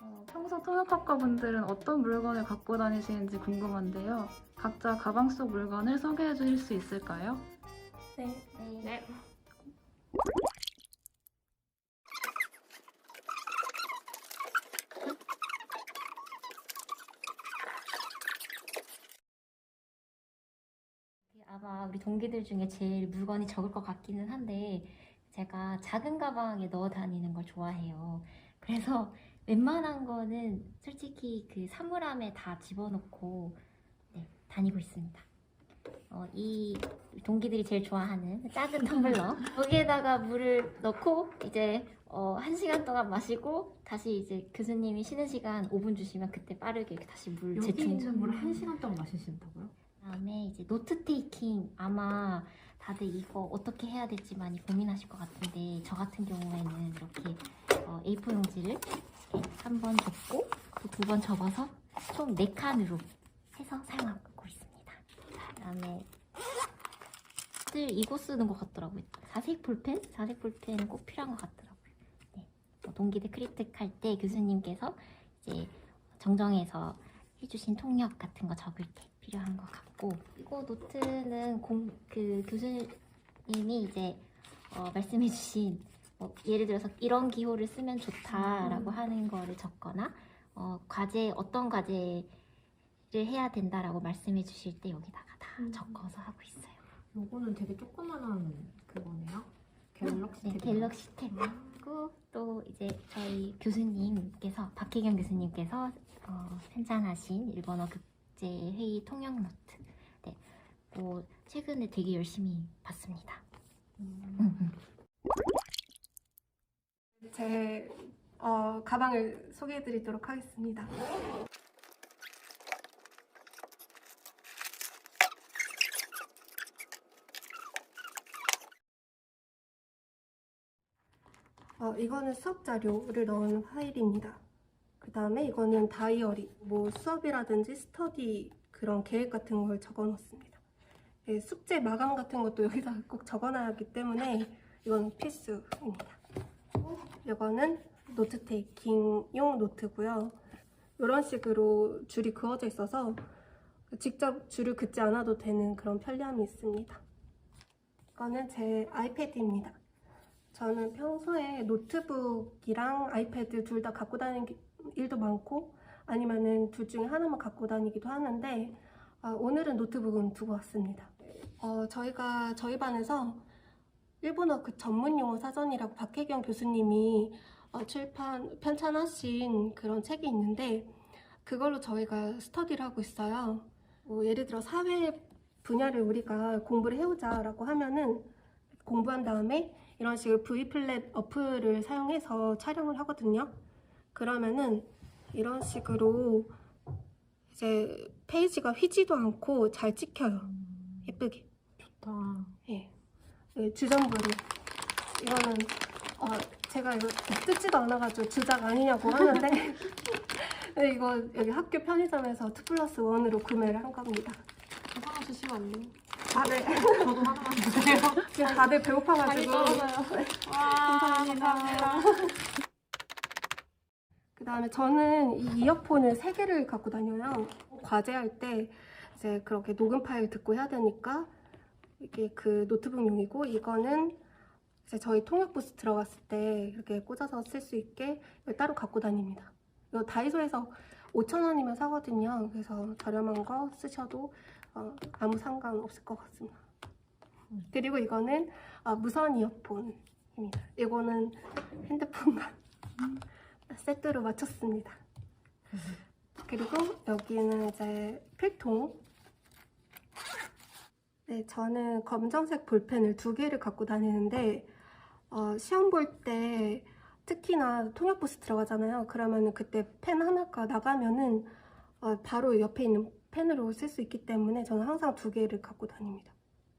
어, 평소 통역학과 분들은 어떤 물건을 갖고 다니시는지 궁금한데요. 각자 가방 속 물건을 소개해 주실 수 있을까요? 네. 네. 아마 우리 동기들 중에 제일 물건이 적을 것 같기는 한데 제가 작은 가방에 넣어 다니는 걸 좋아해요. 그래서 웬만한 거는 솔직히 그 사물함에 다 집어넣고 네, 다니고 있습니다. 어, 이 동기들이 제일 좋아하는 작은 텀블러 거기에다가 물을 넣고 이제 어, 한 시간 동안 마시고 다시 이제 교수님이 쉬는 시간 5분 주시면 그때 빠르게 다시 물 여기 재충전 있는 물을 한 시간 동안 마시신다고요? 그다음에 이제 노트 테이킹 아마 다들 이거 어떻게 해야 될지 많이 고민하실 것 같은데 저 같은 경우에는 이렇게 어, A4 용지를 한 번 접고 두 번 접어서 총 4칸으로 해서 사용하고 있습니다. 자, 그다음에 들 이거 쓰는 것 같더라고요. 자색 볼펜? 자색 볼펜은 꼭 필요한 것 같더라고요. 네. 뭐 동기들 크리틱 할 때 교수님께서 이제 정정해서 해주신 통역 같은 거 적을 때 필요한 것 같고 이거 노트는 공, 그 교수님이 이제 어, 말씀해주신 뭐 예를 들어서 이런 기호를 쓰면 좋다라고 하는 거를 적거나 어, 과제 어떤 과제를 해야 된다라고 말씀해 주실 때 여기다가 다 음. 적어서 하고 있어요. 요거는 되게 조그만한 그거네요. 갤럭시 네, 탭. 갤럭시 탭이고 또 이제 저희 교수님께서 박혜경 교수님께서 어, 편찬하신 일본어 국제 회의 통역 노트. 네, 뭐 최근에 되게 열심히 봤습니다. 음. 제 어, 가방을 소개해드리도록 하겠습니다. 어, 이거는 수업 자료를 넣은 파일입니다. 그 다음에 이거는 다이어리, 뭐 수업이라든지 스터디 그런 계획 같은 걸 적어 놓습니다. 네, 숙제 마감 같은 것도 여기다 꼭 적어놔야 하기 때문에 이건 필수입니다. 이거는 노트 테이킹용 노트고요. 이런 식으로 줄이 그어져 있어서 직접 줄을 긋지 않아도 되는 그런 편리함이 있습니다. 이거는 제 아이패드입니다. 저는 평소에 노트북이랑 아이패드 둘 다 갖고 다니는 게- 일도 많고 아니면은 둘 중에 하나만 갖고 다니기도 하는데 아, 오늘은 노트북은 두고 왔습니다. 어, 저희가 저희 반에서 일본어 그 전문 용어 사전이라고 박혜경 교수님이 어, 출판 편찬하신 그런 책이 있는데 그걸로 저희가 스터디를 하고 있어요. 뭐 예를 들어 사회 분야를 우리가 공부를 해오자라고 하면은 공부한 다음에 이런 식으로 V 플랫 어플을 사용해서 촬영을 하거든요. 그러면은 이런 식으로 이제 페이지가 휘지도 않고 잘 찍혀요. 예쁘게. 좋다. 예. 네, 주전부리. 이거는 어, 제가 이거 뜯지도 않아가지고 주작 아니냐고 하는데 네, 이거 여기 학교 편의점에서 2 플러스 1으로 구매를 한 겁니다. 하나 주시면 안 돼요? 다들 저도 하나만 주세요. 지금 다들 배고파가지고 와, 감사합니다. 그다 음에 저는 이 이어폰을 세 개를 갖고 다녀요. 과제할 때 이제 그렇게 녹음 파일 듣고 해야 되니까 이게 그 노트북용이고 이거는 이제 저희 통역 부스 들어갔을 때 이렇게 꽂아서 쓸 수 있게 따로 갖고 다닙니다. 이거 다이소에서 5,000원이면 사거든요. 그래서 저렴한 거 쓰셔도 어, 아무 상관 없을 것 같습니다. 그리고 이거는 어, 무선 이어폰입니다. 이거는 핸드폰만 세트로 맞췄습니다. 그리고 여기는 이제 필통. 네, 저는 검정색 볼펜을 두 개를 갖고 다니는데 어, 시험 볼 때 특히나 통역 부스 들어가잖아요. 그러면은 그때 펜 하나가 나가면은 어, 바로 옆에 있는 펜으로 쓸 수 있기 때문에 저는 항상 두 개를 갖고 다닙니다.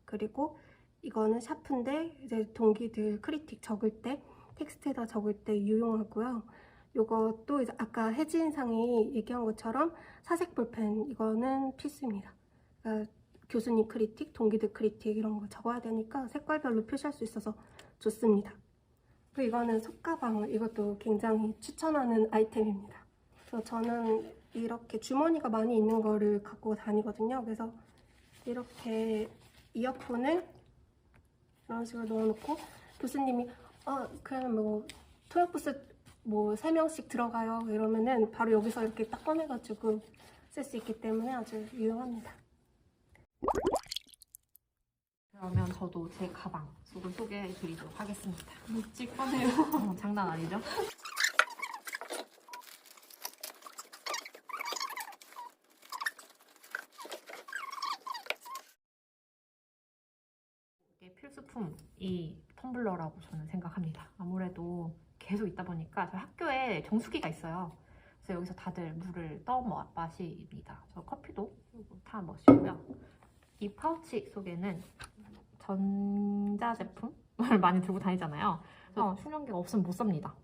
그리고 이거는 샤프인데 이제 동기들 크리틱 적을 때 텍스트에다 적을 때 유용하고요. 요것도 이제 아까 혜진 상이 얘기한 것처럼 사색 볼펜 이거는 필수입니다. 그러니까 교수님 크리틱, 동기들 크리틱 이런 거 적어야 되니까 색깔별로 표시할 수 있어서 좋습니다. 그리고 이거는 속가방 이것도 굉장히 추천하는 아이템입니다. 그래서 저는 이렇게 주머니가 많이 있는 거를 갖고 다니거든요. 그래서 이렇게 이어폰을 이런 식으로 넣어놓고 교수님이 어 그냥 뭐 토요부스 뭐세 명씩 들어가요 이러면은 바로 여기서 이렇게 딱 꺼내가지고 쓸 수 있기 때문에 아주 유용합니다. 그러면 저도 제 가방 속을 소개해 드리도록 하겠습니다. 묵직하네요. 어, 장난 아니죠? 이게 필수품이 텀블러라고 저는 생각합니다. 아무래도 계속 있다 보니까 저 학교에 정수기가 있어요. 그래서 여기서 다들 물을 떠 마- 마십니다. 저 커피도 타 마시고요. 이 파우치 속에는 전자 제품을 많이 들고 다니잖아요. 그래서 충전기가 없으면 못 삽니다.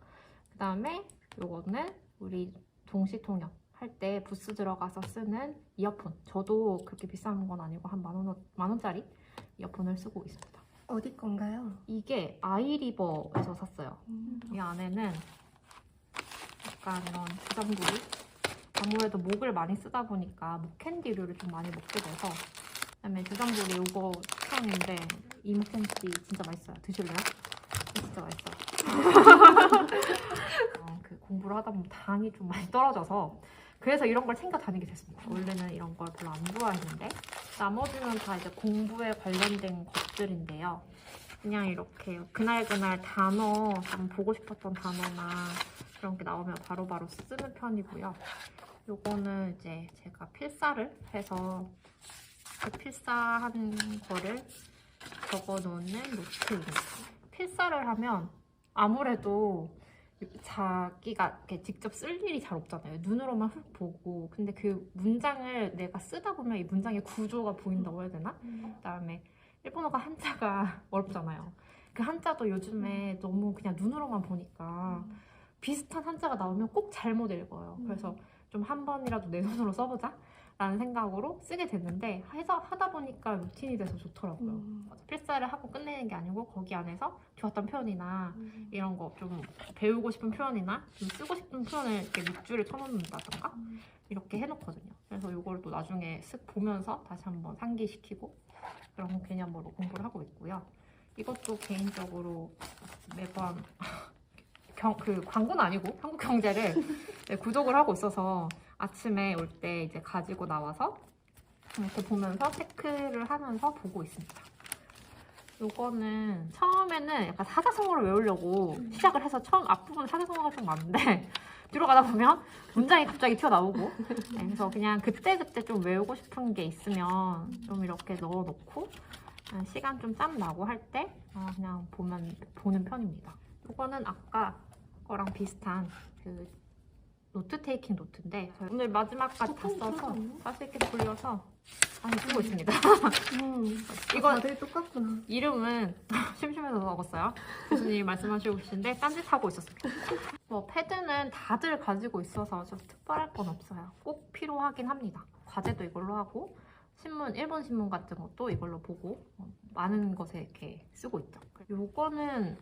그 다음에 요거는 우리 동시 통역 할 때 부스 들어가서 쓰는 이어폰. 저도 그렇게 비싼 건 아니고 한 만 원, 만 원짜리 이어폰을 쓰고 있습니다. 어디 건가요? 이게 아이리버에서 샀어요. 이 안에는 약간 이런 주전부리 아무래도 목을 많이 쓰다 보니까 목캔디류를 좀 많이 먹게 돼서 그다음에 주전부리 이거 추천인데 이 목캔디 진짜 맛있어요. 드실래요? 진짜 맛있어요. 어, 그 공부를 하다 보면 당이 좀 많이 떨어져서 그래서 이런 걸 챙겨 다니게 됐습니다. 원래는 이런 걸 별로 안 좋아했는데 나머지는 다 이제 공부에 관련된 것들인데요. 그냥 이렇게 그날그날 단어 좀 보고 싶었던 단어나 그런 게 나오면 바로바로 쓰는 편이고요. 요거는 이제 제가 필사를 해서 그 필사한 거를 적어 놓는 노트입니다. 필사를 하면 아무래도 자기가 이렇게 직접 쓸 일이 잘 없잖아요. 눈으로만 훅 보고. 근데 그 문장을 내가 쓰다 보면 이 문장의 구조가 보인다고 해야 되나? 그다음에 일본어가 한자가 어렵잖아요. 그 한자도 요즘에 너무 그냥 눈으로만 보니까 비슷한 한자가 나오면 꼭 잘못 읽어요. 그래서 좀 한 번이라도 내 손으로 써보자. 라는 생각으로 쓰게 됐는데 해서 하다 보니까 루틴이 돼서 좋더라고요. 음. 필사를 하고 끝내는 게 아니고 거기 안에서 좋았던 표현이나 이런 거 좀 배우고 싶은 표현이나 좀 쓰고 싶은 표현을 이렇게 밑줄을 쳐놓는다던가 이렇게 해놓거든요. 그래서 이걸 또 나중에 쓱 보면서 다시 한번 상기시키고 그런 개념으로 공부를 하고 있고요. 이것도 개인적으로 매번 경, 그 광고는 아니고 한국 경제를 네, 구독을 하고 있어서 아침에 올 때 이제 가지고 나와서 이렇게 보면서 체크를 하면서 보고 있습니다. 요거는 처음에는 약간 사자성어를 외우려고 시작을 해서 처음 앞부분 사자성어가 좀 많은데 뒤로 가다 보면 문장이 갑자기 튀어나오고 네, 그래서 그냥 그때그때 좀 외우고 싶은 게 있으면 좀 이렇게 넣어놓고 아, 시간 좀 짬 나고 할 때 그냥 보면 보는 편입니다. 이거는 아까 거랑 비슷한 그 노트 테이킹 노트인데 오늘 마지막까지 다 써서 다시 이렇게 돌려서 많이 쓰고 있습니다. 음, 이거 다들 똑같구나. 이름은 심심해서 적었어요. 교수님이 말씀하시고 계신데 딴짓 하고 있었습니다. 뭐 패드는 다들 가지고 있어서 좀 특별할 건 없어요. 꼭 필요하긴 합니다. 과제도 이걸로 하고 신문, 일본 신문 같은 것도 이걸로 보고 어, 많은 것에 이렇게 쓰고 있죠. 요거는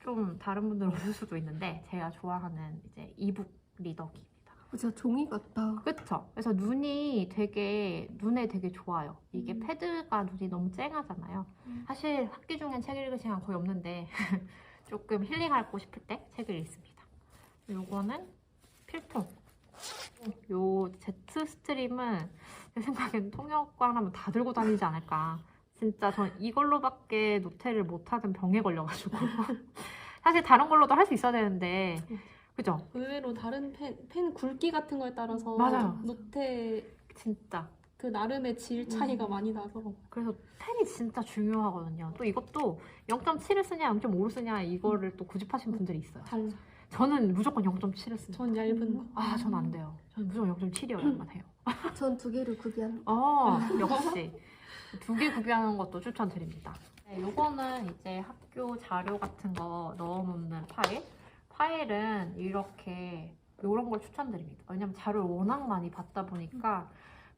좀 다른 분들은 없을 수도 있는데 제가 좋아하는 이제 이북 리더기입니다. 진짜 종이 같다. 그쵸? 그래서 눈이 되게 눈에 되게 좋아요. 이게 음. 패드가 눈이 너무 쨍하잖아요. 음. 사실 학기 중엔 책 읽을 시간 거의 없는데 조금 힐링하고 싶을 때 책을 읽습니다. 요거는 필통. 요 제트 스트림은 제 생각엔 통역관 하면 다 들고 다니지 않을까. 진짜 전 이걸로밖에 노트를 못하는 병에 걸려가지고 사실 다른 걸로도 할 수 있어야 되는데 그죠? 의외로 다른 펜, 펜 굵기 같은 거에 따라서 맞아요. 노트의 진짜 그 나름의 질 차이가 많이 나서 그래서 펜이 진짜 중요하거든요. 또 이것도 0.7을 쓰냐 0.5를 쓰냐 이거를 또 고집하신 분들이 있어요. 달라. 저는 무조건 0.7을 씁니다. 전 얇은 거. 아, 전 안 돼요. 저는 무조건 0.7이어야만 해요. 전 두 개를 구비한. 어, 역시. 두 개 구비하는 것도 추천드립니다. 네, 요거는 이제 학교 자료 같은 거 넣어놓는 파일. 파일은 이렇게 이런 걸 추천드립니다. 왜냐면 자료를 워낙 많이 받다 보니까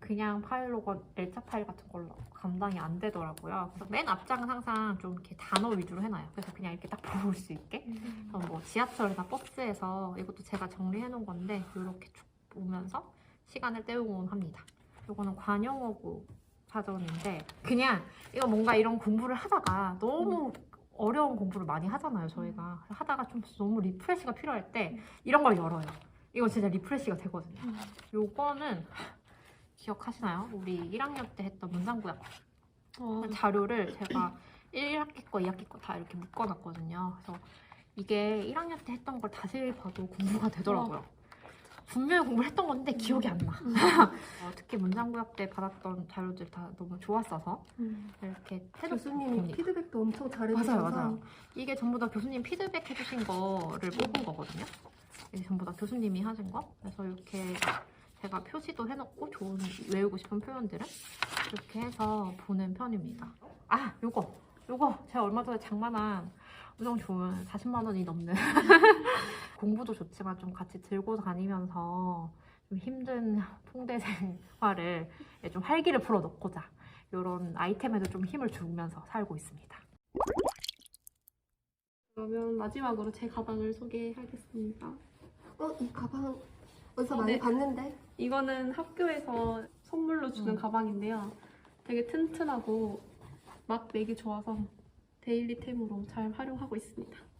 그냥 파일로건 L자 파일 같은 걸로 감당이 안 되더라고요. 그래서 맨 앞장은 항상 좀 이렇게 단어 위주로 해놔요. 그래서 그냥 이렇게 딱 볼 수 있게. 그래서 뭐 지하철이나 버스에서 이것도 제가 정리해 놓은 건데 이렇게 쭉 보면서 시간을 때우곤 합니다. 이거는 관용어구 사전인데 그냥 이거 뭔가 이런 공부를 하다가 너무 어려운 공부를 많이 하잖아요 저희가. 그래서 하다가 좀 너무 리프레시가 필요할 때 이런 걸 열어요. 이거 진짜 리프레시가 되거든요. 요거는 기억하시나요? 우리 1학년 때 했던 문장구약 어, 자료를 제가 1학기 거, 2학기 거 다 이렇게 묶어놨거든요. 그래서 이게 1학년 때 했던 걸 다시 봐도 공부가 되더라고요. 분명히 공부를 했던 건데 기억이 안 나. 어, 특히 문장구약 때 받았던 자료들 다 너무 좋았어서 음. 이렇게 교수님이. 피드백도 엄청 잘해주셔서 맞아요, 맞아요. 이게 전부 다 교수님 피드백 해주신 거를 뽑은 거거든요. 이게 전부 다 교수님이 하신 거. 그래서 이렇게 제가 표시도 해놓고 좋은 외우고 싶은 표현들은 이렇게 해서 보는 편입니다. 아, 요거, 요거 제가 얼마 전에 장만한 엄청 좋은 40만 원이 넘는 공부도 좋지만 좀 같이 들고 다니면서 좀 힘든 통대 생활을 좀 활기를 불어넣고자 이런 아이템에도 좀 힘을 주면서 살고 있습니다. 그러면 마지막으로 제 가방을 소개하겠습니다. 어, 이 가방 어디서 어, 많이 네. 봤는데? 이거는 학교에서 선물로 주는 음. 가방인데요. 되게 튼튼하고 맛 매기 좋아서 데일리템으로 잘 활용하고 있습니다.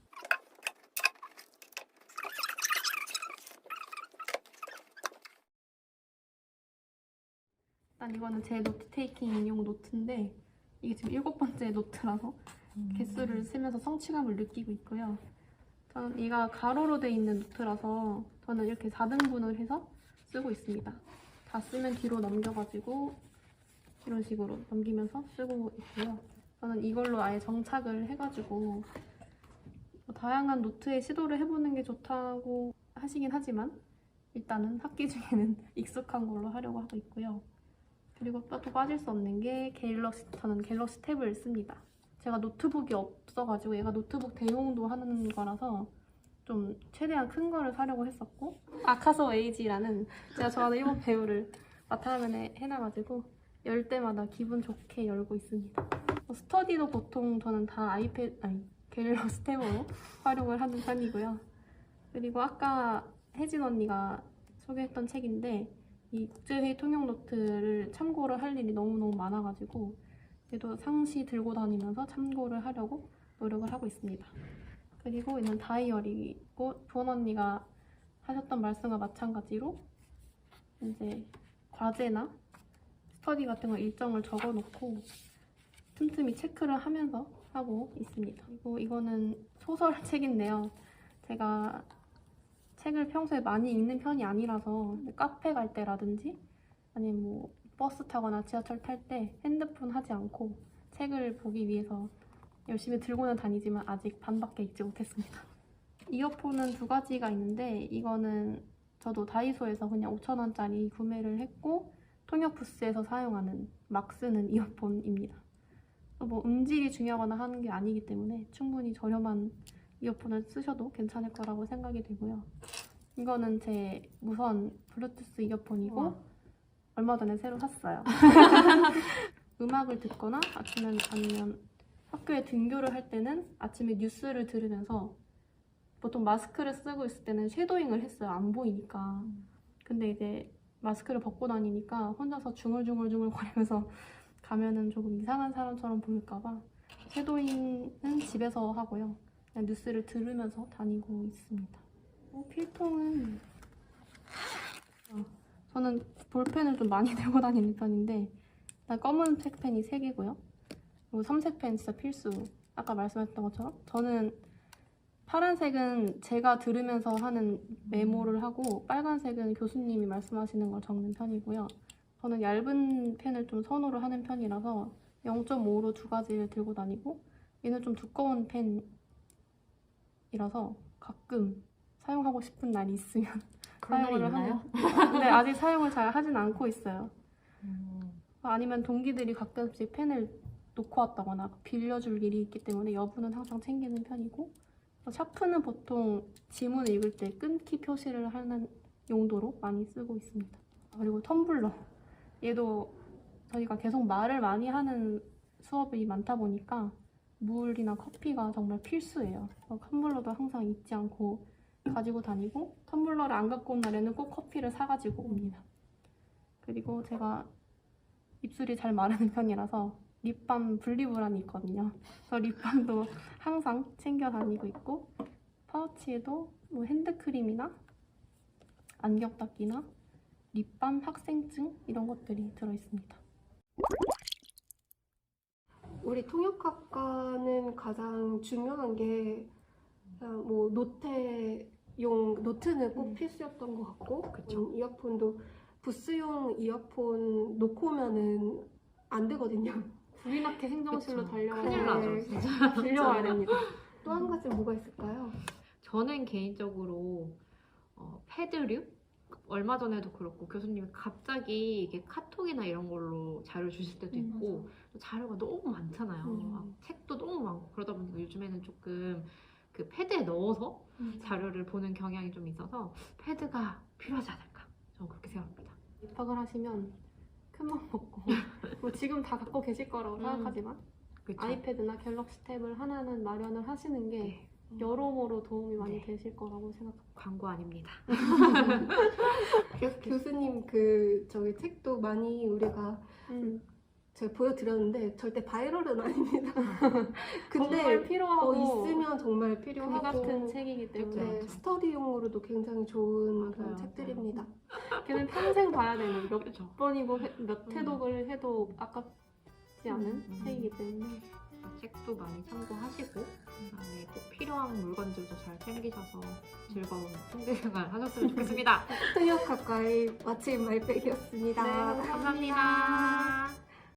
일단 이거는 제 노트 테이킹용 노트인데 이게 지금 일곱 번째 노트라서 개수를 세면서 성취감을 느끼고 있고요. 저는 이가 가로로 돼 있는 노트라서 저는 이렇게 4등분을 해서 쓰고 있습니다. 다 쓰면 뒤로 넘겨가지고 이런 식으로 넘기면서 쓰고 있고요. 저는 이걸로 아예 정착을 해가지고 뭐 다양한 노트에 시도를 해보는 게 좋다고 하시긴 하지만 일단은 학기 중에는 익숙한 걸로 하려고 하고 있고요. 그리고 또, 또 빠질 수 없는 게 갤럭시, 저는 갤럭시 탭을 씁니다. 제가 노트북이 없어가지고 얘가 노트북 대용도 하는 거라서 좀 최대한 큰 거를 사려고 했었고 아카소 에이지라는 제가 좋아하는 일본 배우를 바탕화면에 해놔가지고 열 때마다 기분 좋게 열고 있습니다. 뭐 스터디도 보통 저는 다 아이패드 아니 갤럭시 탭으로 활용을 하는 편이고요. 그리고 아까 혜진 언니가 소개했던 책인데 이 국제회의 통역 노트를 참고를 할 일이 너무너무 많아가지고 그래도 상시 들고 다니면서 참고를 하려고 노력을 하고 있습니다. 그리고 이는 다이어리고 부원 언니가 하셨던 말씀과 마찬가지로 이제 과제나 스터디 같은 거 일정을 적어놓고 틈틈이 체크를 하면서 하고 있습니다. 그리고 이거는 소설책인데요. 제가 책을 평소에 많이 읽는 편이 아니라서 카페 갈 때라든지 아니면 뭐 버스 타거나 지하철 탈 때 핸드폰 하지 않고 책을 보기 위해서 열심히 들고는 다니지만 아직 반밖에 읽지 못했습니다. 이어폰은 두 가지가 있는데 이거는 저도 다이소에서 그냥 5,000원짜리 구매를 했고 통역 부스에서 사용하는 막 쓰는 이어폰입니다. 뭐 음질이 중요하거나 하는 게 아니기 때문에 충분히 저렴한 이어폰을 쓰셔도 괜찮을 거라고 생각이 되고요. 이거는 제 무선 블루투스 이어폰이고 우와. 얼마 전에 새로 샀어요. 음악을 듣거나 아니면 아니면 학교에 등교를 할 때는 아침에 뉴스를 들으면서 보통 마스크를 쓰고 있을 때는 쉐도잉을 했어요. 안 보이니까. 근데 이제 마스크를 벗고 다니니까 혼자서 중얼중얼중얼 거리면서 가면은 조금 이상한 사람처럼 보일까봐 쉐도잉은 집에서 하고요. 그냥 뉴스를 들으면서 다니고 있습니다. 어, 필통은 어, 저는 볼펜을 좀 많이 들고 다니는 편인데 일단 검은 색 펜이 3개고요. 그리고 삼색 펜 진짜 필수. 아까 말씀했던 것처럼 저는 파란색은 제가 들으면서 하는 메모를 하고 빨간색은 교수님이 말씀하시는 걸 적는 편이고요. 저는 얇은 펜을 좀 선호를 하는 편이라서 0.5로 두 가지를 들고 다니고 얘는 좀 두꺼운 펜 이라서 가끔 사용하고 싶은 날이 있으면 사용을? 하는- 근데 아직 사용을 잘 하진 않고 있어요. 음. 아니면 동기들이 가끔씩 펜을 놓고 왔다거나 빌려줄 일이 있기 때문에 여부는 항상 챙기는 편이고 샤프는 보통 지문을 읽을 때 끊기 표시를 하는 용도로 많이 쓰고 있습니다. 그리고 텀블러 얘도 저희가 계속 말을 많이 하는 수업이 많다 보니까 물이나 커피가 정말 필수예요. 텀블러도 항상 잊지 않고 가지고 다니고 텀블러를 안 갖고 온 날에는 꼭 커피를 사가지고 옵니다. 그리고 제가 입술이 잘 마르는 편이라서 립밤 분리불안이 있거든요. 그래서 립밤도 항상 챙겨 다니고 있고 파우치에도 뭐 핸드크림이나 안경 닦기나 립밤 학생증 이런 것들이 들어있습니다. 우리 통역학과는 가장 중요한 게 그냥 뭐 노트용 노트는 꼭 음. 필수였던 것 같고 그쵸. 음, 이어폰도 부스용 이어폰 놓고 오면은 안 되거든요. 구인학회 행정실로 그쵸. 달려가서 큰일 나죠, 네. 진짜. 빌려와야 됩니다. 또 한 가지 뭐가 있을까요? 저는 개인적으로 어, 패드류 얼마 전에도 그렇고 교수님이 갑자기 이게 카톡이나 이런 걸로 자료 주실 때도 음, 있고 자료가 너무 많잖아요. 음. 막 책도 너무 많고 그러다 보니까 요즘에는 조금 그 패드에 넣어서 자료를 보는 경향이 좀 있어서 패드가 필요하지 않을까 저는 그렇게 생각합니다. 입학을 하시면 큰맘 먹고 뭐 지금 다 갖고 계실 거라고 음. 생각하지만 그쵸? 아이패드나 갤럭시 탭을 하나는 마련을 하시는 게 네, 여러모로 도움이 많이 네. 되실 거라고 생각합니다. 광고 아닙니다. 교, 교수님 그 저기 책도 많이 우리가 음, 제가 보여드렸는데 절대 바이럴은 아닙니다. 근데 정말 필요하고 어, 있으면 정말 그 필요하고 같은 책이기 때문에 네, 그쵸. 스터디용으로도 굉장히 좋은 맞아요, 그런 맞아요. 책들입니다. 걔는 평생 봐야 되는 몇 그렇죠. 번이고 해- 몇 음. 회독을 해도 아깝지 않은 음. 책이기 때문에 책도 많이 참고하시고 그다음에 꼭 필요한 물건들도 잘 챙기셔서 즐거운 통대생활 하셨으면 좋겠습니다. 통역학과의 마침 말백이었습니다. 네, 감사합니다.